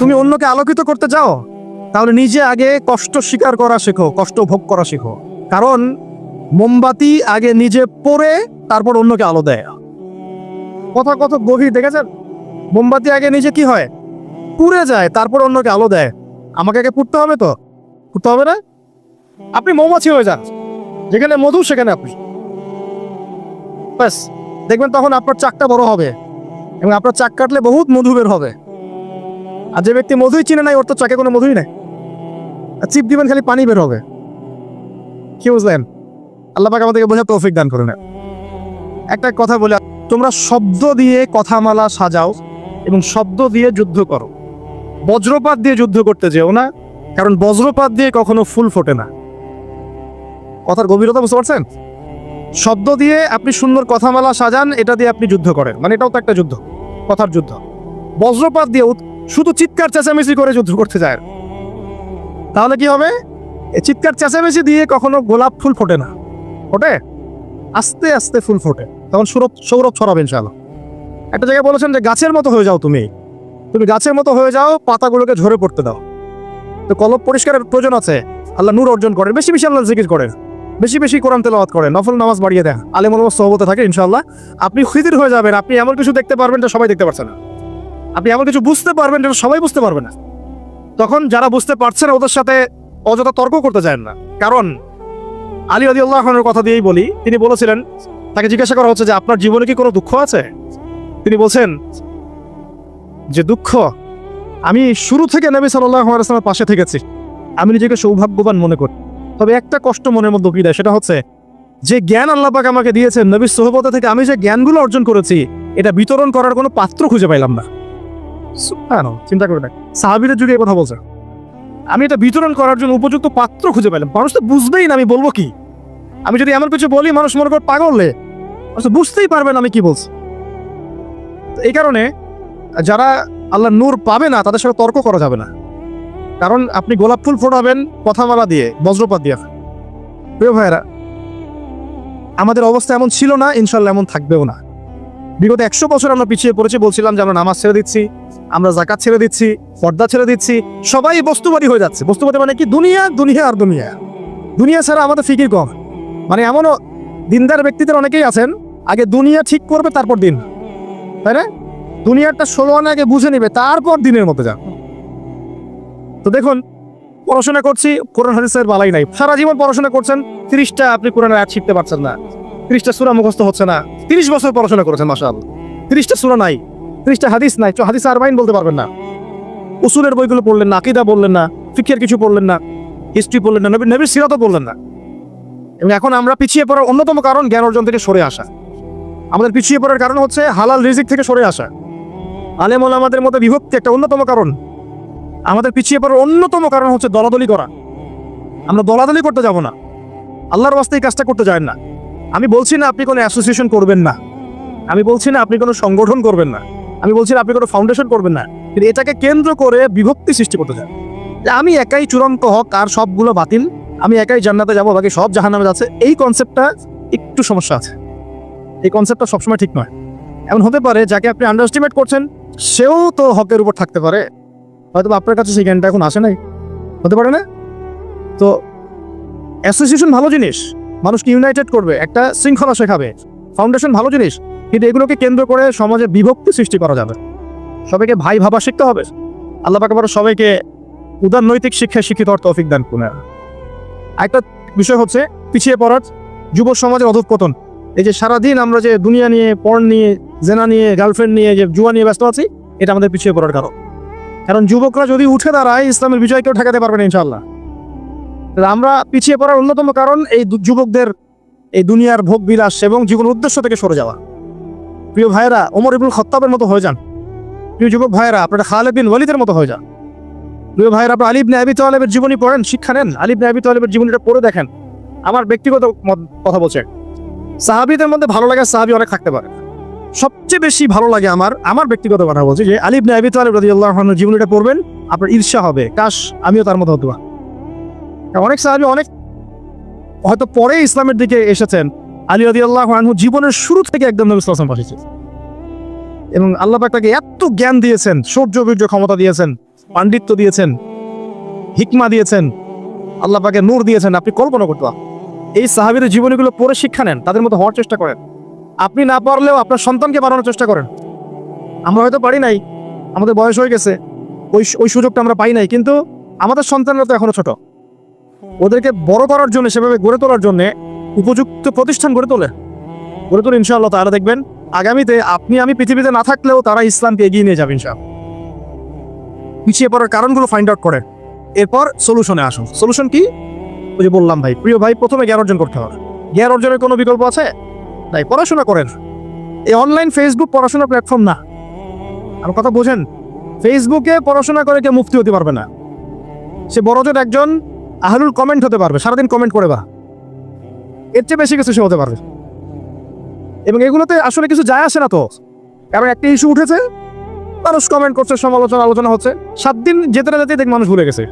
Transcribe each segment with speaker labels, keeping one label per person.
Speaker 1: তুমি অন্যকে আলোকিত করতে যাও তাহলে নিজে আগে কষ্ট স্বীকার করা শেখো, কষ্ট ভোগ করা শেখো। কারণ মোমবাতি আগে নিজে পড়ে তারপর অন্যকে আলো দেয়। কথা কত গভীর, দেখেছেন? মোমবাতি আগে নিজে কি হয়? পুড়ে যায়, তারপর অন্যকে আলো দেয়। আমাকে আগে পুড়তে হবে তো? পুড়তে হবে না? আপনি মৌমাছি হয়ে যান। যেখানে মধু, সেখানে আপনি। ব্যাস, দেখবেন তখন আপনার চাকটা বড় হবে এবং আপনার চাক কাটলে বহুত মধু বের হবে। আর যে ব্যক্তি মধুই চিনে নাই, ওর তো চাকে কোনো মধুই নাই। আর চিপ দিবেন, খালি পানি বের হবে। কি বুঝলেন? আল্লাহ পাক আমাদেরকে বোঝা তৌফিক দান করে না একটা কথা বলে, তোমরা শব্দ দিয়ে কথামালা সাজাও এবং শব্দ দিয়ে যুদ্ধ করো। বজ্রপাত দিয়ে যুদ্ধ করতে যেও না, কারণ বজ্রপাত দিয়ে কখনো ফুল ফোটে না। কথার গভীরতা বুঝতে পারছেন? শব্দ দিয়ে আপনি সুন্দর কথামালা সাজান, এটা দিয়ে আপনি যুদ্ধ করেন। মানে এটাও তো একটা যুদ্ধ, কথার যুদ্ধ। বজ্রপাত দিয়ে শুধু চিৎকার চেঁচামেচি করে যুদ্ধ করতে যায়। তাহলে কি হবে? এই চিৎকার চেঁচামেচি দিয়ে কখনো গোলাপ ফুল ফোটে না। ফোটে? আস্তে আস্তে ফুল ফোটে। তখন সৌরভ সৌরভ ছড়াবে ইনশাআল্লাহ। একটা জায়গায় বলেছেন যে, গাছের মতো হয়ে যাও তুমি। তুমি গাছের মতো হয়ে যাও, পাতাগুলোকে ঝরে পড়তে দাও। তো কলব পরিষ্কারের প্রয়োজন আছে। আল্লাহ নূর অর্জন করেন। বেশি বেশি আল্লাহ জিকির করেন। বেশি বেশি কোরআন তেলাওয়াত করেন। নফল নামাজ বাড়িয়ে দেন। আলেম ওলামা সহবতে থাকে ইনশাআল্লাহ। আপনি খিদির হয়ে যাবেন। আপনি এমন কিছু দেখতে পারবেন যা সবাই দেখতে পারছে না। আপনি এমন কিছু বুঝতে পারবেন যেটা সবাই বুঝতে পারবে না। তখন যারা বুঝতে পারছে না, ওদের সাথে অযথা তর্ক করতে যায় না। কারণ আলী আদি আল্লাহনের কথা দিয়েই বলি, তিনি বলেছিলেন, তাকে জিজ্ঞাসা করা হচ্ছে যে, আপনার জীবনে কি কোনো দুঃখ আছে? তিনি বলছেন, যে দুঃখ, আমি শুরু থেকে নবী সাল্লাহ আলাইসলামের পাশে থেকেছি। আমি নিজেকে সৌভাগ্যবান মনে করি। তবে একটা কষ্ট মনের মধ্যে কি দেয়, সেটা হচ্ছে, যে জ্ঞান আল্লাহ পাক আমাকে দিয়েছেন, নবীর সোহবতা থেকে আমি যে জ্ঞানগুলো অর্জন করেছি, এটা বিতরণ করার কোনো পাত্র খুঁজে পাইলাম না। সুবহানাল্লাহ, চিন্তা করে দেখ। সাহাবিদের যুগে কথা বলছে আমি এটা বিতরণ করার জন্য উপযুক্ত পাত্র খুঁজে পেলাম। মানুষ তো বুঝবেই না আমি বলব কি। আমি যদি এমন কিছু বলি মানুষ মনে কর পাগলে মানুষ বুঝতেই পারবে না আমি কি বলছি। এই কারণে যারা আল্লাহ নূর পাবে না তাদের সাথে তর্ক করা যাবে না। কারণ আপনি গোলাপ ফুল ফোটাবেন কথামালা দিয়ে বজ্রপাত দিয়ে। প্রিয় ভাইয়েরা আমাদের অবস্থা এমন ছিল না ইনশাল্লাহ এমন থাকবেও না। বিগত একশো বছর আমরা পিছিয়ে পড়েছি বলছিলাম যে আমরা নামাজ ছেড়ে দিচ্ছি। আমরা জাকাত ছেড়ে দিচ্ছি, পর্দা ছেড়ে দিচ্ছি, সবাই বস্তুবাদী হয়ে যাচ্ছে। বস্তুবাদী মানে কি? দুনিয়া দুনিয়া আর দুনিয়া। দুনিয়া ছাড়া আমাদের ফিকির কম। মানে এমনও দিনদার ব্যক্তিদের অনেকেই আছেন, আগে দুনিয়া ঠিক করবে, তারপর দিন। তাই না? দুনিয়াটা ষোলো আনা আগে বুঝে নেবে, তারপর দিনের মতো যান তো দেখুন, পড়াশোনা করছি, কোরআন হাদিসের বালাই নাই। সারা জীবন পড়াশোনা করছেন, তিরিশটা আপনি কোরআনের আয়াত শিখতে পারছেন না। তিরিশটা সুরা মুখস্থ হচ্ছে না। তিরিশ বছর পড়াশোনা করেছেন মাসাল তিরিশটা সুরা নাই। তিরিশটা হাদিস নাই তো হাদিস আরবাইন বলতে পারবেন না। উসুলের বইগুলো পড়লেন না, আকিদা বললেন না ফিকের কিছু পড়লেন না, হিস্ট্রি পড়লেন না, নবীর নবীর সিরাতও বললেন না। এবং এখন আমরা পিছিয়ে পড়ার অন্যতম কারণ জ্ঞান অর্জন থেকে সরে আসা। আমাদের পিছিয়ে পড়ার কারণ হচ্ছে হালাল রিজিক থেকে সরে আসা। আলেম আমাদের মধ্যে বিভক্তি একটা অন্যতম কারণ। আমাদের পিছিয়ে পড়ার অন্যতম কারণ হচ্ছে দলাদলি করা। আমরা দলাদলি করতে যাব না। আল্লাহর বাস্তে এই কাজটা করতে যায় না। আমি বলছি না আপনি কোনো অ্যাসোসিয়েশন করবেন না। আমি বলছি না আপনি কোনো সংগঠন করবেন না। আমি বলছি আপনি কোনো ফাউন্ডেশন করবেন না, কিন্তু এটাকে কেন্দ্র করে বিভক্তি সৃষ্টি করতে চান। যে আমি একাই চূড়ান্ত হক আর সবগুলো বাতিল, আমি একাই জান্নাতে যাব, বাকি সব জাহান্নামে যাচ্ছে, এই কনসেপ্টটা একটু সমস্যা আছে। এই কনসেপ্টটা সবসময় ঠিক নয়। এমন হতে পারে যাকে আপনি আন্ডারস্টিমেট করছেন, সেও তো হকের উপর থাকতে পারে। হয়তো আপনার কাছে সেই জ্ঞানটা এখন আসে নাই। হতে পারে না? তো অ্যাসোসিয়েশন ভালো জিনিস, মানুষকে ইউনাইটেড করবে, একটা শৃঙ্খলা শেখাবে। ফাউন্ডেশন ভালো জিনিস, কিন্তু এগুলোকে কেন্দ্র করে সমাজে বিভক্তি সৃষ্টি করা যাবে। সবাইকে ভাই ভাবা শিখতে হবে। আল্লাহ পাকে সবাইকে উদার নৈতিক শিক্ষায় শিক্ষিত হওয়ার তৌফিক দান করুন। একটা বিষয় হচ্ছে, পিছিয়ে পড়ার যুব সমাজের অধঃপতন। এই যে সারাদিন আমরা যে দুনিয়া নিয়ে পর্ন নিয়ে, জেনা নিয়ে গার্লফ্রেন্ড নিয়ে, যে জুয়া নিয়ে ব্যস্ত আছি, এটা আমাদের পিছিয়ে পড়ার কারণ। কারণ যুবকরা যদি উঠে দাঁড়ায়, ইসলামের বিজয় কেউ ঠেকাতে পারবে না ইনশাল্লাহ আমরা পিছিয়ে পড়ার অন্যতম কারণ এই যুবকদের এই দুনিয়ার ভোগ বিলাস এবং জীবন উদ্দেশ্য থেকে সরে যাওয়া। প্রিয় ভাইয়েরা, ওমর ইবুল খত্তাবের মতো হয়ে যান। প্রিয় যুবক ভাইয়েরা, আপনারা খালেদ বিন ওয়ালিদের মতো হয়ে যান। প্রিয় ভাইয়েরা, আপনার আলিব আবি তালেবের জীবনী পড়েন, শিক্ষা নেন। আলিব আবি তালেবের জীবনীটা পড়ে দেখেন। আমার ব্যক্তিগত কথা বলছে। সাহাবিদের মধ্যে ভালো লাগা সাহাবি অনেক থাকতে পারে। সবচেয়ে বেশি ভালো লাগে আমার আমার ব্যক্তিগত কথা বলছি যে আলিব আবি তালেব রাদিয়াল্লাহু আনহুর জীবনীটা পড়বেন, আপনার ঈর্ষা হবে। কাশ, আমিও তার মতো হতো অনেক সাহাবি অনেক হয়তো পরে ইসলামের দিকে এসেছেন আলী আদি আল্লাহ আনহু জীবনের শুরু থেকে একদম নবী সাল্লাম পাঠিয়েছে এবং আল্লাহ পাক তাকে এত জ্ঞান দিয়েছেন, সৌর্য বীর্য ক্ষমতা দিয়েছেন, পাণ্ডিত্য দিয়েছেন, হিকমা দিয়েছেন, আল্লাহ পাকে নূর দিয়েছেন, আপনি কল্পনা করতে এই সাহাবিদের জীবনীগুলো পড়ে শিক্ষা নেন, তাদের মতো হওয়ার চেষ্টা করেন। আপনি না পারলেও আপনার সন্তানকে বানানোর চেষ্টা করেন। আমরা হয়তো পারি নাই, আমাদের বয়স হয়ে গেছে, ওই ওই সুযোগটা আমরা পাই নাই, কিন্তু আমাদের সন্তানরা তো এখনও ছোট। ওদেরকে বড় করার জন্য, সেভাবে গড়ে তোলার জন্য উপযুক্ত প্রতিষ্ঠান গড়ে তোলে। গড়ে তোলে, ইনশাআল্লাহ তারা দেখবেন, আগামীতে আপনি, আমি পৃথিবীতে না থাকলেও তারা ইসলামকে এগিয়ে নিয়ে যাবে, ইনশাআল্লাহ। পিছিয়ে পড়ার কারণগুলো ফাইন্ড আউট করে। এরপর সলিউশনে আসুন। সলিউশন কি? ওই যে বললাম ভাই, প্রিয় ভাই, প্রথমে জ্ঞান অর্জন করতে হবে। জ্ঞান অর্জনের কোনো বিকল্প আছে? তাই পড়াশোনা করেন। এই অনলাইন ফেসবুক পড়াশোনার প্ল্যাটফর্ম না। আমার কথা বোঝেন ফেসবুকে পড়াশোনা করে কেউ মুক্তি হতে পারবে না। সে বড়জোর একজন আহলুল কমেন্ট হতে পারবে, সারাদিন কমেন্ট করে বা। এর চেয়ে বেশি কিছু সে হতে পারবে। এবং এগুলোতে আসলে কিছু যায় আসে না তো। কারণ একটা ইস্যু উঠেছে, মানুষ কমেন্ট করছে, সমালোচনা, আলোচনা হচ্ছে। সাত দিন যেতে না যেতে দেখ মানুষ ভুলে গেছে।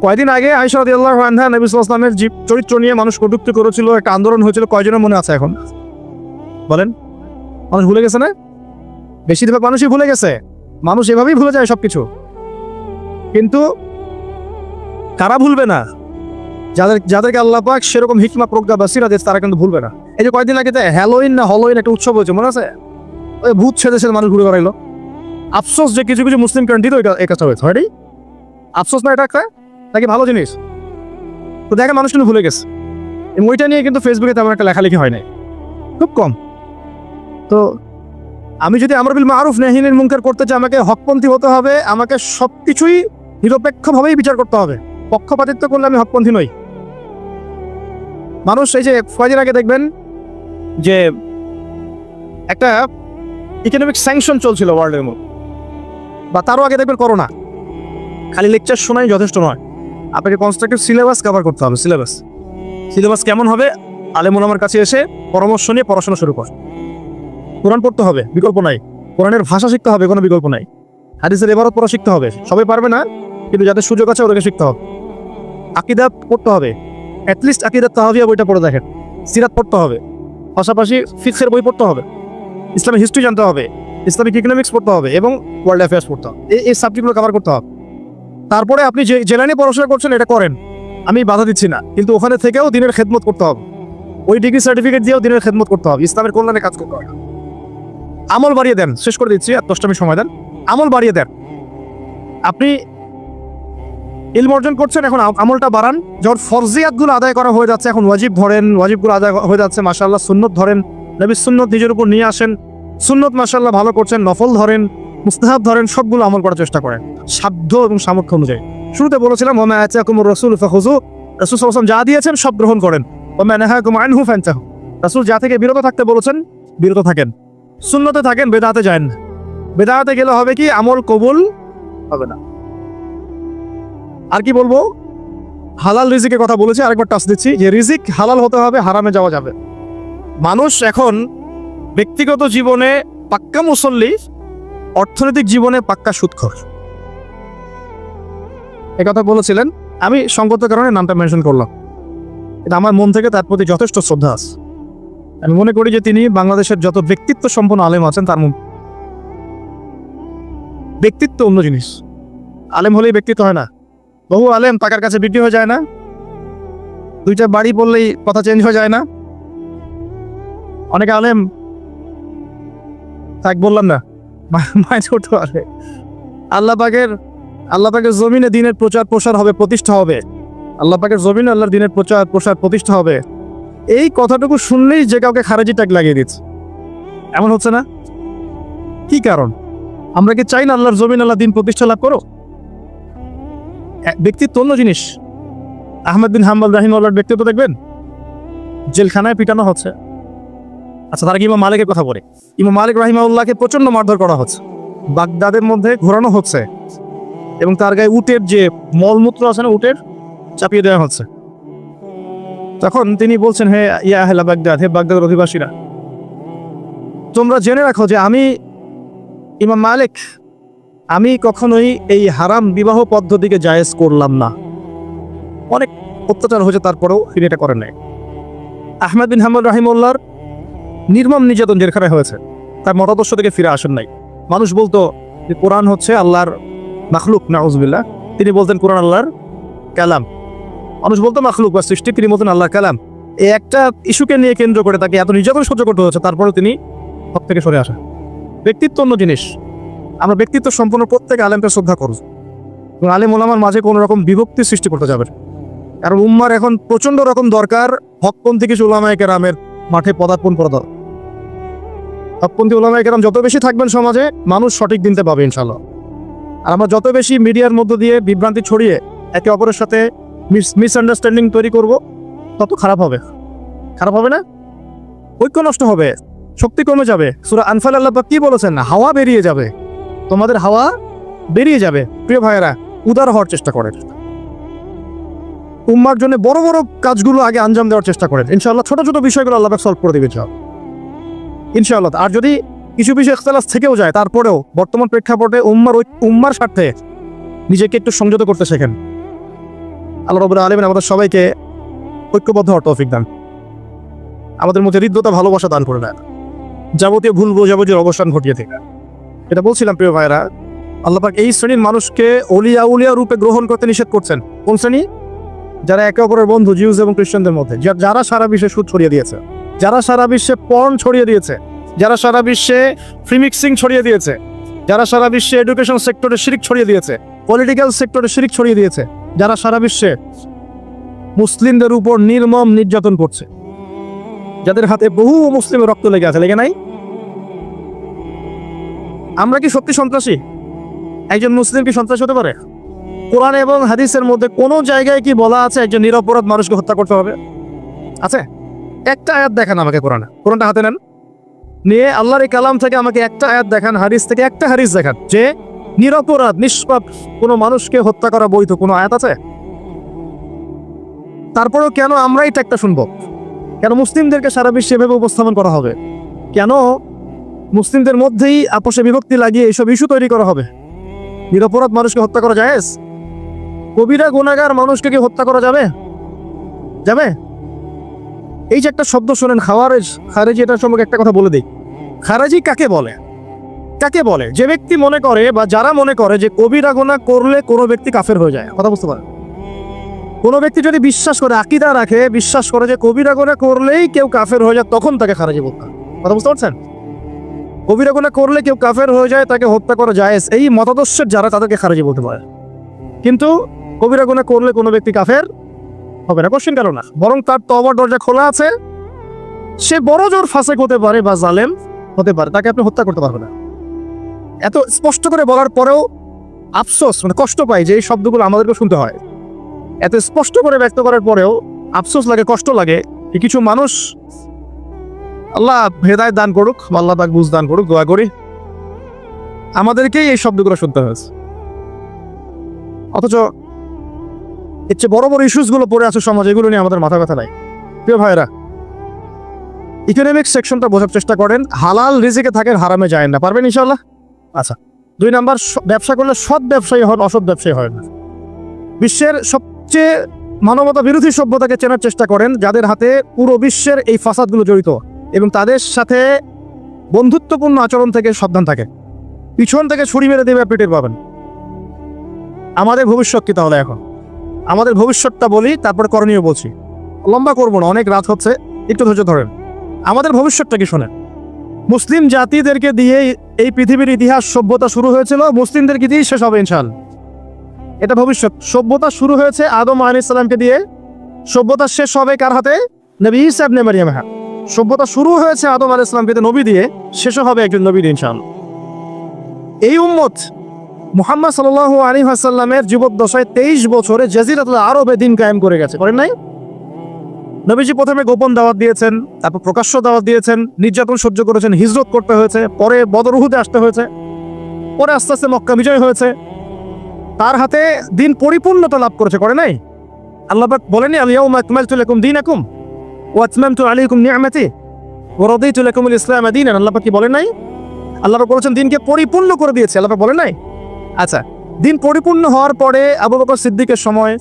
Speaker 1: কয়দিন আগে আয়সা আল্লাহ জীব চরিত্র নিয়ে মানুষ কটুক্তি করেছিল, একটা আন্দোলন হয়েছিল। কয়জনের মনে আছে এখন? বলেন। মানুষ ভুলে গেছে না? বেশিরভাগ মানুষই ভুলে গেছে। মানুষ এভাবেই ভুলে যায় সবকিছু। কিন্তু কারা ভুলবে না? যাদের, যাদেরকে আল্লাহ পাক সেরকম হিকমা, প্রজ্ঞা বাসিরা দিয়েছে, তারা কিন্তু ভুলবে না। এই যে কয়েকদিন আগে হ্যালোইন না হলোইন একটা উৎসব হয়েছে, মনে আছে? ওই ভূত ছেদে ছেদে মানুষ ঘুরে বেড়াইলো। আফসোস যে কিছু কিছু মুসলিম কান্ট্রিতে ওইটা এই কাজটা হয়েছে, হয়নি? আফসোস না এটা একটা? নাকি ভালো জিনিস? তো দেখে মানুষ কিন্তু ভুলে গেছে। এবং ওইটা নিয়ে কিন্তু ফেসবুকে তেমন একটা লেখালেখি হয় নাই। খুব কম। তো আমি যদি আমার বিল মারুফ নেহিনের মুনকার করতে চাই, আমাকে হকপন্থী হতে হবে, আমাকে সব কিছুই নিরপেক্ষভাবেই বিচার করতে হবে। পক্ষপাতিত্ব করলে আমি হকপন্থী নই। মানুষ এই যে কয়দিন আগে দেখবেন যে একটা ইকোনমিক স্যাংশন চলছিল ওয়ার্ল্ডের মধ্যে। বা তারও আগে দেখবেন করোনা খালি লেকচার শোনাই যথেষ্ট নয়। আপনাকে কনস্ট্রাক্টিভ সিলেবাস কভার করতে হবে সিলেবাস সিলেবাস কেমন হবে? আলেমন আমার কাছে এসে পরামর্শ নিয়ে পড়াশোনা শুরু কর। কোরআন পড়তে হবে, বিকল্প নাই। কোরআনের ভাষা শিখতে হবে, কোনো বিকল্প নাই। হাদিসের এবারত পড়া শিখতে হবে। সবাই পারবে না, কিন্তু যাদের সুযোগ আছে ওদেরকে শিখতে হবে। আকিদা পড়তে হবে। অ্যাটলিস্ট আকিদা তাহাবিয়া বইটা পড়ে দেখেন। সিরাত পড়তে হবে। পাশাপাশি ফিক্সের বই পড়তে হবে। ইসলামিক হিস্ট্রি জানতে হবে। ইসলামিক ইকোনমিক্স পড়তে হবে এবং ওয়ার্ল্ড অ্যাফেয়ার্স পড়তে হবে। এই সাবজেক্টগুলো কভার করতে হবে। তারপরে আপনি যে জেলা নিয়ে পড়াশোনা করছেন, এটা করেন। আমি বাধা দিচ্ছি না। কিন্তু ওখানে থেকেও দিনের খেদমত করতে হবে। ওই ডিগ্রি সার্টিফিকেট দিয়েও দিনের খেদমত করতে হবে। ইসলামের কল্যাণে কাজ করতে হবে। আমল বাড়িয়ে দেন। শেষ করে দিচ্ছি। আর দশটা সময় দেন। আমল বাড়িয়ে দেন। আপনি ইলম অর্জন করছেন। এখন আমলটা বাড়ান। যখন ফরজিয়াতগুলো আদায় করা হয়ে যাচ্ছে, এখন ওয়াজিব ধরেন, ওয়াজিবগুলো আদায় হয়ে যাচ্ছে মাসাল্লাহ সুন্নত ধরেন। নবী সুন্নত নিজের উপর নিয়ে আসেন। সুন্নত মাসাল্লাহ ভালো করছেন, নফল ধরেন, মুস্তাহাব ধরেন, সবগুলো আমল করার চেষ্টা করেন, সাধ্য এবং সামর্থ্য অনুযায়ী। শুরুতে বলেছিলাম ওমা আচাকুম রসুল ফাখুজু রাসূল ওয়াসাল্লাম যা দিয়েছেন সব গ্রহণ করেন। ওমা নাহাকুম আনহু ফান্তাহু। রাসূল যা থেকে বিরত থাকতে বলেছেন, বিরত থাকেন। সুন্নতে থাকেন, বেদাতে যান। বেদাতে গেলে হবে কি? আমল কবুল হবে না। আর কি বলব? হালাল রিজিকের কথা বলেছি, আরেকবার টাচ দিচ্ছি যে রিজিক হালাল হতে হবে, হারামে যাওয়া যাবে। মানুষ এখন ব্যক্তিগত জীবনে পাক্কা মুসল্লি, অর্থনৈতিক জীবনে পাক্কা সুৎখর। কথা বলেছিলেন, আমি সঙ্গত কারণে নামটা মেনশন করলাম। এটা আমার মন থেকে তার প্রতি যথেষ্ট শ্রদ্ধা আছে। আমি মনে করি যে তিনি বাংলাদেশের যত ব্যক্তিত্ব সম্পন্ন আলেম আছেন, তার মধ্যে ব্যক্তিত্ব অন্য জিনিস। আলেম হলেই ব্যক্তিত্ব হয় না। বহু আলেম টাকার কাছে বিক্রি হয়ে যায় না। দুইটা বাড়ি বললেই কথা চেঞ্জ হয়ে যায় না। অনেক আলেম থাক বললাম না, মা- মাইন্ড করতে আল্লাহ পাকের আল্লাহ পাকের জমিনে দিনের প্রচার প্রসার হবে, প্রতিষ্ঠা হবে। আল্লাহ পাকের জমিনে আল্লাহর দিনের প্রচার প্রসার প্রতিষ্ঠা হবে। এই কথাটুকু শুনলেই যে কাউকে খারেজি ট্যাগ লাগিয়ে দিচ্ছে। এমন হচ্ছে না? কি কারণ? আমরা কি চাই না আল্লাহর জমিন আল্লাহ দিন প্রতিষ্ঠা লাভ করো ব্যক্তিত্ব অন্য জিনিস। আহমেদ বিন হাম্বাল রাহিম আল্লাহর ব্যক্তিত্ব দেখবেন? জেলখানায় পিটানো হচ্ছে। আচ্ছা তারা কি ইমাম মালিকের কথা বলে। ইমাম মালিক রাহিমাউল্লাহকে প্রচণ্ড মারধর করা হচ্ছে। বাগদাদের মধ্যে ঘোরানো হচ্ছে। এবং তার গায়ে উটের যে মলমূত্র আছে না, উটের চাপিয়ে দেওয়া হচ্ছে। তখন তিনি বলছেন, হে ইয়া আহলা বাগদাদ, হে বাগদাদের অধিবাসীরা, তোমরা জেনে রাখো যে আমি ইমাম মালিক আমি কখনোই এই হারাম বিবাহ পদ্ধতিকে জায়েজ করলাম না। অনেক অত্যাচার হয়েছে, তারপরেও তিনি এটা করেন নাই। আহমেদ বিন হাম্মদ রাহিমুল্লাহর নির্মম নির্যাতন জেলখানায় হয়েছে, তার মতাদর্শ থেকে ফিরে আসেন নাই। মানুষ বলতো যে কোরআন হচ্ছে আল্লাহর মাখলুক, নাউজবিল্লাহ। তিনি বলতেন কোরআন আল্লাহর কালাম। মানুষ বলতো মাখলুক বা সৃষ্টি, তিনি বলতেন আল্লাহর কালাম। এই একটা ইস্যুকে নিয়ে কেন্দ্র করে তাকে এত নির্যাতন সহ্য করতে হচ্ছে তারপরেও তিনি সব থেকে সরে আসেন। ব্যক্তিত্ব অন্য জিনিস। আমরা ব্যক্তিত্ব সম্পূর্ণ প্রত্যেক আলেমকে শ্রদ্ধা করব। এবং আলেম ওলামার মাঝে কোনো রকম বিভক্তি সৃষ্টি করতে যাবে কারণ উম্মার এখন প্রচণ্ড রকম দরকার হকপন্থী কিছু ওলামায় কেরামের মাঠে পদার্পণ করা দরকার। হকপন্থী ওলামায় কেরাম যত বেশি থাকবেন সমাজে, মানুষ সঠিক দিনতে পাবে ইনশাল্লাহ আর আমরা যত বেশি মিডিয়ার মধ্য দিয়ে বিভ্রান্তি ছড়িয়ে একে অপরের সাথে মিসআন্ডারস্ট্যান্ডিং তৈরি করব, তত খারাপ হবে। খারাপ হবে না? ঐক্য নষ্ট হবে। শক্তি কমে যাবে। সুরা আনফাল আল্লাহ কি বলেছেন? হাওয়া বেরিয়ে যাবে। তোমাদের হাওয়া বেরিয়ে যাবে। প্রিয় ভাইয়েরা, উদার হওয়ার চেষ্টা করেন। উম্মার জন্য বড় বড় কাজগুলো আগে আঞ্জাম দেওয়ার চেষ্টা করেন। ইনশাআল্লাহ ছোট ছোট বিষয়গুলো আল্লাহ সলভ করে দিবে সব ইনশাআল্লাহ, আর যদি কিছু বিষয় এখতালাস থেকেও যায়, তারপরেও বর্তমান প্রেক্ষাপটে উম্মার ঐ- উম্মার স্বার্থে নিজেকে একটু সংযত করতে শেখেন। আল্লাহ রবুল আলমিন আমাদের সবাইকে ঐক্যবদ্ধ হওয়ার তৌফিক দান। আমাদের মধ্যে হৃদ্যতা, ভালোবাসা দান করে দেয় যাবতীয় ভুল বোঝাবুঝির অবসান ঘটিয়ে থেকে এটা বলছিলাম প্রিয় ভাইরা আল্লাপাক এই শ্রেণির মানুষকে অলিয়া উলিয়া রূপে গ্রহণ করতে নিষেধ করছেন। কোন শ্রেণি? যারা একে অপরের বন্ধু জিউজ এবং খ্রিস্টানদের মধ্যে। যারা সারা বিশ্বে সুদ ছড়িয়ে দিয়েছে। যারা সারা বিশ্বে পর্ন ছড়িয়ে দিয়েছে। যারা সারা বিশ্বে ফ্রিমিক্সিং ছড়িয়ে দিয়েছে। যারা সারা বিশ্বে এডুকেশন সেক্টরে শিরিক ছড়িয়ে দিয়েছে। পলিটিক্যাল সেক্টরে শিরিক ছড়িয়ে দিয়েছে। যারা সারা বিশ্বে মুসলিমদের উপর নির্মম নির্যাতন করছে। যাদের হাতে বহু মুসলিমের রক্ত লেগে আছে, লেগে নাই? আমরা কি সত্যি সন্ত্রাসী? একজন মুসলিম কি সন্ত্রাসী হতে পারে? কোরআন এবং হাদিসের মধ্যে কোনো জায়গায় কি বলা আছে একজন নিরপরাধ মানুষকে হত্যা করতে হবে? আছে? একটা আয়াত দেখান আমাকে কোরআনে। কোরআনটা হাতে নেন। নিয়ে আল্লাহর কালাম থেকে আমাকে একটা আয়াত দেখান হারিস থেকে একটা হারিস দেখান, যে নিরপরাধ নিষ্পাপ কোনো মানুষকে হত্যা করা বৈধ। কোনো আয়াত আছে? তারপরেও কেন আমরাই ট্যাগটা শুনব? কেন মুসলিমদেরকে সারা বিশ্বে এভাবে উপস্থাপন করা হবে? কেন মুসলিমদের মধ্যেই আপোষে বিভক্তি লাগিয়ে এইসব ইস্যু তৈরি করা হবে। নিরপরাধ মানুষকে হত্যা করা যায় কবিরা গুণাগার মানুষকে কি হত্যা করা যাবে? যাবে? এই যে একটা শব্দ শোনেন, খাওয়ারেজ, খারেজি এটার সম্পর্কে একটা কথা বলে দিই। খারেজি কাকে বলে? কাকে বলে? যে ব্যক্তি মনে করে বা যারা মনে করে যে কবিরা গোনা করলে কোনো ব্যক্তি কাফের হয়ে যায়। কথা বুঝতে পারে কোনো ব্যক্তি যদি বিশ্বাস করে, আকিদা রাখে, বিশ্বাস করে যে কবিরা গুণা করলেই কেউ কাফের হয়ে যায়, তখন তাকে খারেজি বলতে কথা বুঝতে পারছেন? কবিরা করলে কেউ কাফের হয়ে যায়, তাকে হত্যা করা যায় এই মতাদর্শের যারা, তাদেরকে খারেজি বলতে পারে। কিন্তু কবিরা করলে কোনো ব্যক্তি কাফের হবে না। কোশ্চেন কেন না? বরং তার তবার দরজা খোলা আছে। সে বড় জোর ফাঁসেক হতে পারে বা জালেম হতে পারে, তাকে আপনি হত্যা করতে পারবেন না। এত স্পষ্ট করে বলার পরেও আফসোস মানে কষ্ট পাই যে এই শব্দগুলো আমাদেরকে শুনতে হয়। এত স্পষ্ট করে ব্যক্ত করার পরেও আফসোস লাগে, কষ্ট লাগে কিছু মানুষ আল্লাহ হেদায়ত দান করুক, আল্লাহ তাকে বুঝ দান করুক, দোয়া করি। আমাদেরকেই এই শব্দগুলো শুনতে হয়েছে। অথচ এর চেয়ে বড় বড় ইস্যুসগুলো পড়ে আছে সমাজ, এগুলো নিয়ে আমাদের মাথা ব্যথা নাই। প্রিয় ভাইরা ইকোনমিক সেকশনটা বোঝার চেষ্টা করেন, হালাল রিজিকে থাকেন, হারামে যায় না। পারবেন ইনশাল্লাহ আচ্ছা দুই নাম্বার ব্যবসা করলে সৎ ব্যবসায়ী হন, অসৎ ব্যবসায়ী হয় না। বিশ্বের সবচেয়ে মানবতা বিরোধী সভ্যতাকে চেনার চেষ্টা করেন, যাদের হাতে পুরো বিশ্বের এই ফাসাদগুলো জড়িত। এবং তাদের সাথে বন্ধুত্বপূর্ণ আচরণ থেকে সাবধান থাকে। পিছন থেকে ছুরি মেরে দেবে পেটের পাবেন। আমাদের ভবিষ্যৎ কি তাহলে এখন? আমাদের ভবিষ্যৎটা বলি, তারপর করণীয় বলছি। লম্বা করব না, অনেক রাত হচ্ছে, একটু ধৈর্য ধরেন। আমাদের ভবিষ্যৎটা কি শোনেন? মুসলিম জাতিদেরকে দিয়ে এই পৃথিবীর ইতিহাস সভ্যতা শুরু হয়েছিল মুসলিমদেরকে দিয়েই শেষ হবে ইনশাল এটা ভবিষ্যৎ। সভ্যতা শুরু হয়েছে আদম আলী ইসলামকে দিয়ে। সভ্যতা শেষ হবে কার হাতে? নবী ইসাব নে মারিয়াম হ্যাঁ সভ্যতা শুরু হয়েছে আদম আলী ইসলাম দিয়ে নবী দিয়ে, শেষও হবে একজন নবী ইনশাল এই উম্মত মুহাম্মদ সাল্লাল্লাহু আলী হাসাল্লামের জীবদ্দশায় তেইশ বছরে জাজিরাতুল আরবে দিন কায়েম করে গেছে। করেন নাই? নবীজি প্রথমে গোপন দাওয়াত দিয়েছেন, তারপর প্রকাশ্য দাওয়াত দিয়েছেন, নির্যাতন সহ্য করেছেন, হিজরত করতে হয়েছে, পরে বদরুহুদে আসতে হয়েছে, পরে আস্তে আস্তে মক্কা বিজয় হয়েছে। তার হাতে দিন পরিপূর্ণতা লাভ করেছে করে নাই? আল্লাহ পাক বলেনি আকমালতু লাকুম দীনাকুম। ওয়া আতমামতু আলাইকুম নি'মাতি ওয়া রাদিতু লাকুমুল ইসলাম দীনান। আল্লাহ কি বলেন নাই? আল্লাহ বলেছেন, দিনকে পরিপূর্ণ করে দিয়েছে। আল্লাহ বলেন নাই? আচ্ছা দিন পরিপূর্ণ হওয়ার পরে আবু বকর সিদ্দিকের সময়,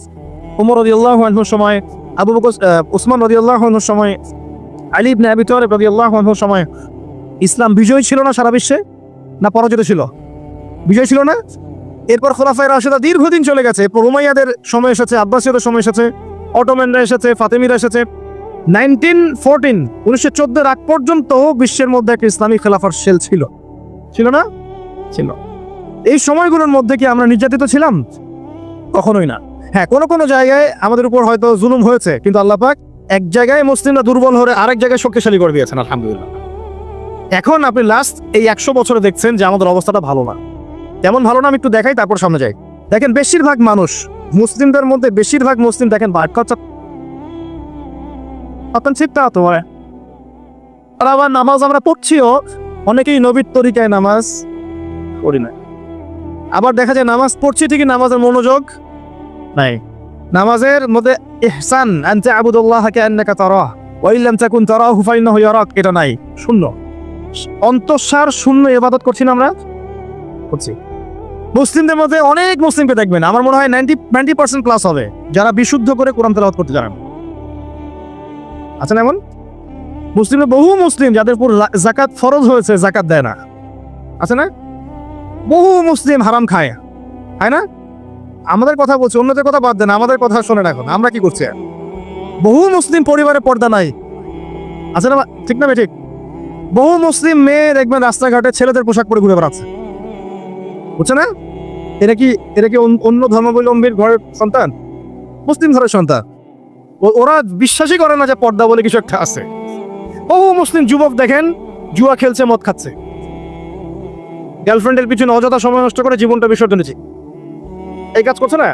Speaker 1: উমর রাদিয়াল্লাহু আনহুর সময়, আবু বকর উসমান রাদিয়াল্লাহু আনহুর সময়, আলী ইবনে আবি তালিব রাদিয়াল্লাহু সময় ইসলাম বিজয় ছিল না সারা বিশ্বে? না পরাজিত ছিল? বিজয় ছিল না? এরপর খোলাফায় রাশেদা দীর্ঘদিন চলে গেছে। এরপর সময় এসেছে, আব্বাসীয়দের সময় এসেছে, অটোম্যানরা এসেছে, ফাতেমিরা এসেছে। নাইনটিন ফোরটিন উনিশশো চোদ্দের আগ পর্যন্ত বিশ্বের মধ্যে একটা ইসলামী খেলাফার সেল ছিল। ছিল না? ছিল। এই সময়গুলোর মধ্যে কি আমরা নির্যাতিত ছিলাম? কখনোই না। হ্যাঁ কোনো কোনো জায়গায় আমাদের উপর হয়তো জুলুম হয়েছে কিন্তু আল্লাহ পাক এক জায়গায় মুসলিমরা দুর্বল হয়ে আরেক জায়গায় শক্তিশালী করে দিয়েছেন আলহামদুলিল্লাহ। এখন আপনি লাস্ট এই একশো বছরে দেখছেন যে আমাদের অবস্থাটা ভালো না। তেমন ভালো না আমি একটু দেখাই তারপর সামনে যাই। দেখেন বেশিরভাগ মানুষ মুসলিমদের মধ্যে বেশিরভাগ মুসলিম দেখেন বাট খরচা আপনার ঠিক তা তো হয়। আর আবার নামাজ আমরা পড়ছিও, অনেকেই নবীর তরিকায় নামাজ পড়ি না আবার দেখা যায় নামাজ পড়ছি ঠিকই নামাজের মনোযোগ নাই। নামাজের মধ্যে ইহসান, আনতে আবুদুল্লাহ কে আন্নাকা তারাহ, ওয়া ইল্লাম তাকুন তারাহু ফাইন্নাহু ইয়ারাক, এটা নাই, শূন্য। অন্তঃসার শূন্য ইবাদত করছি না আমরা, করছি। মুসলিমদের মধ্যে অনেক মুসলিমকে দেখবেন, আমার মনে হয় নাইনটি নাইনটি পার্সেন্ট প্লাস হবে, যারা বিশুদ্ধ করে কোরআন তেলাওয়াত করতে জানেন। আছেন এমন? মুসলিমে বহু মুসলিম যাদের উপর জাকাত ফরজ হয়েছে জাকাত দেয় না। আছে না? বহু মুসলিম হারাম খায়। হয় না? আমাদের কথা বলছি, অন্যদের কথা বাদ দেন, আমাদের কথা শোনেন এখন। আমরা কি করছি? বহু মুসলিম পরিবারে পর্দা নাই। আছে না ঠিক না ঠিক বহু মুসলিম মেয়ে দেখবেন রাস্তাঘাটে ছেলেদের পোশাক পরে ঘুরে বেড়াচ্ছে। বুঝছে না? এরা কি এরা কি অন- অন্য ধর্মাবলম্বীর ঘরের সন্তান? মুসলিম ঘরের সন্তান। ওরা বিশ্বাসই করে না যে পর্দা বলে কিছু একটা আছে। বহু মুসলিম যুবক দেখেন, জুয়া খেলছে, মদ খাচ্ছে। গার্লফ্রেন্ডের পিছনে অযথা সময় নষ্ট করে জীবনটা বিসর্জন এই কাজ করছে না?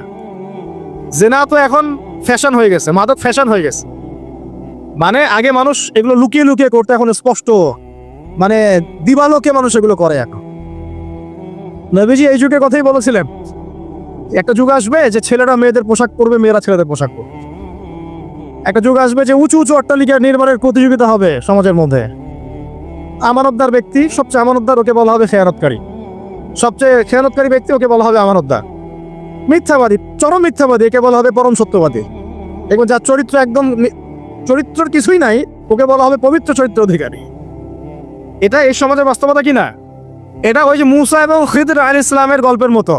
Speaker 1: জেনা তো এখন ফ্যাশন হয়ে গেছে, মাদক ফ্যাশন হয়ে গেছে। মানে আগে মানুষ এগুলো লুকিয়ে লুকিয়ে করতে, এখন স্পষ্ট। মানে দিবালোকে মানুষ এগুলো করে এখন। নবীজি এই যুগের কথাই বলেছিলেন, একটা যুগ আসবে যে ছেলেরা মেয়েদের পোশাক পরবে, মেয়েরা ছেলেদের পোশাক পরবে। একটা যুগ আসবে যে উঁচু উঁচু অট্টালিকা নির্মাণের প্রতিযোগিতা হবে সমাজের মধ্যে। আমানতদার ব্যক্তি, সবচেয়ে আমানতদার ওকে বলা হবে খেয়ানতকারী সবচেয়ে খেয়ানতকারী ব্যক্তি ওকে বলা হবে আমানতদার। মিথ্যাবাদী, চরম মিথ্যাবাদী একে বলা হবে পরম সত্যবাদী। দেখবেন যার চরিত্র একদম চরিত্রর কিছুই নাই, ওকে বলা হবে পবিত্র চরিত্র অধিকারী। এটা এই সমাজের বাস্তবতা কি না? এটা ওই যে মুসা এবং খিদর আল ইসলামের গল্পের মতো।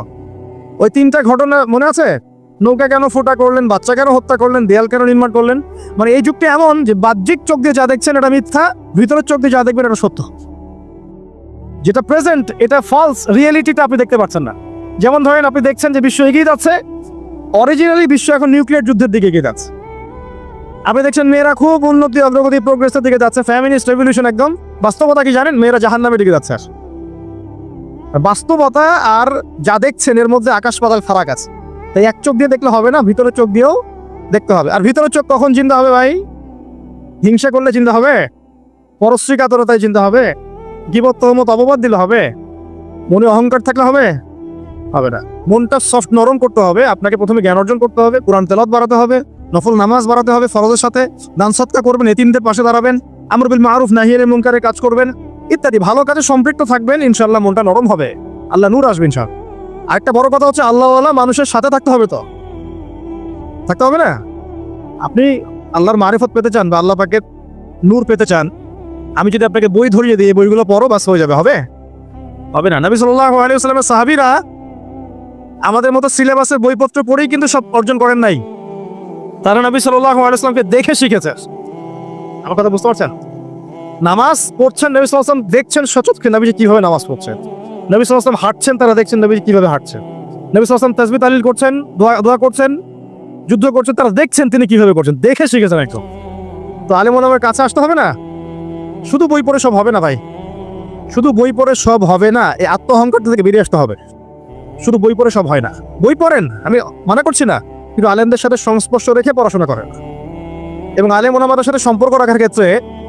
Speaker 1: ওই তিনটা ঘটনা মনে আছে? নৌকা কেন ফোটা করলেন? বাচ্চা কেন হত্যা করলেন? দেয়াল কেন নির্মাণ করলেন? মানে এই যুগটা এমন যে বাহ্যিক চোখ দিয়ে যা দেখছেন এটা মিথ্যা, ভিতরের চোখ দিয়ে যা দেখবেন এটা সত্য। যেটা প্রেজেন্ট এটা ফলস রিয়েলিটিটা আপনি দেখতে পাচ্ছেন না। যেমন ধরেন আপনি দেখছেন যে বিশ্ব এগিয়ে যাচ্ছে অরিজিনালি বিশ্ব এখন নিউক্লিয়ার যুদ্ধের দিকে এগিয়ে যাচ্ছে। আপনি দেখছেন মেয়েরা খুব উন্নতি, অগ্রগতি প্রোগ্রেসের দিকে যাচ্ছে ফ্যামিলিস্ট রেভলিউশন একদম। বাস্তবতা কি জানেন? মেয়েরা জাহান্নামের দিকে যাচ্ছে। আর বাস্তবতা আর যা দেখছেন, এর মধ্যে আকাশ পাতাল ফারাক আছে। তাই এক চোখ দিয়ে দেখলে হবে না ভিতরের চোখ দিয়েও দেখতে হবে। আর ভিতরের চোখ কখন চিন্তা হবে ভাই? হিংসা করলে চিন্তা হবে পরশ্রী কাতরতায় চিন্তা হবে, গিবত তহমত অপবাদ দিলে হবে, মনে অহংকার থাকলে হবে হবে না। মনটা সফট নরম করতে হবে, আপনাকে প্রথমে জ্ঞান অর্জন করতে হবে, কোরআন তেলত বাড়াতে হবে, নফল নামাজ বাড়াতে হবে, ফরজের সাথে দান সৎকা করবেন, এতিমদের পাশে দাঁড়াবেন আমরবিল মারুফ নাহিয়ার মুনকারে কাজ করবেন, ইত্যাদি। ভালো কাজে সম্পৃক্ত থাকবেন ইনশাল্লাহ মনটা নরম হবে। আল্লাহ নূর আসবেন ইনশাল্লাহ আরেকটা বড় কথা হচ্ছে আল্লাহওয়ালা মানুষের সাথে থাকতে হবে তো। থাকতে হবে না? আপনি আল্লাহর মারিফত পেতে চান বা আল্লাহ পাকে নূর পেতে চান, আমি যদি আপনাকে বই ধরিয়ে দিই, এই বইগুলো পড়ো, বাস হয়ে যাবে, হবে? হবে না? নবী সাল্লাহ আলিয়াস্লামের সাহাবিরা আমাদের মতো সিলেবাসের বইপত্র পড়েই কিন্তু সব অর্জন করেন নাই। তারা নবী সাল্লাহ দেখে শিখেছে। আমার কথা বুঝতে পারছেন? নামাজ পড়ছেন, নবী সাল্লাম দেখছেন সচক্ষে নবী যে কীভাবে নামাজ পড়ছেন। নবী সাল্লাম হাঁটছেন, তারা দেখছেন নবী কীভাবে হাঁটছেন। নবী সাল্লাম তাজবি তালিল করছেন, দোয়া দোয়া করছেন, যুদ্ধ করছেন, তারা দেখছেন তিনি কীভাবে করছেন, দেখে শিখেছেন একদম। তো আলিমনের কাছে আসতে হবে না? শুধু বই পড়ে সব হবে না ভাই। শুধু বই পড়ে সব হবে না, এই আত্ম অহংকার থেকে বেরিয়ে আসতে হবে। শুধু বই পড়ে সব হয় না। বই পড়েন, আমি মনে করছি না, কিন্তু আলেমদের সাথে সংস্পর্শ রেখে পড়াশোনা করেন। এবং আলেম ওনামাদের সাথে সম্পর্ক রাখার ক্ষেত্রে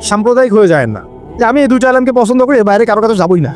Speaker 1: সাম্প্রদায়িক হয়ে যায় না। যে আমি এই দুইটা আলেমকে পছন্দ করি বাইরে কারও কাছে যাবই না।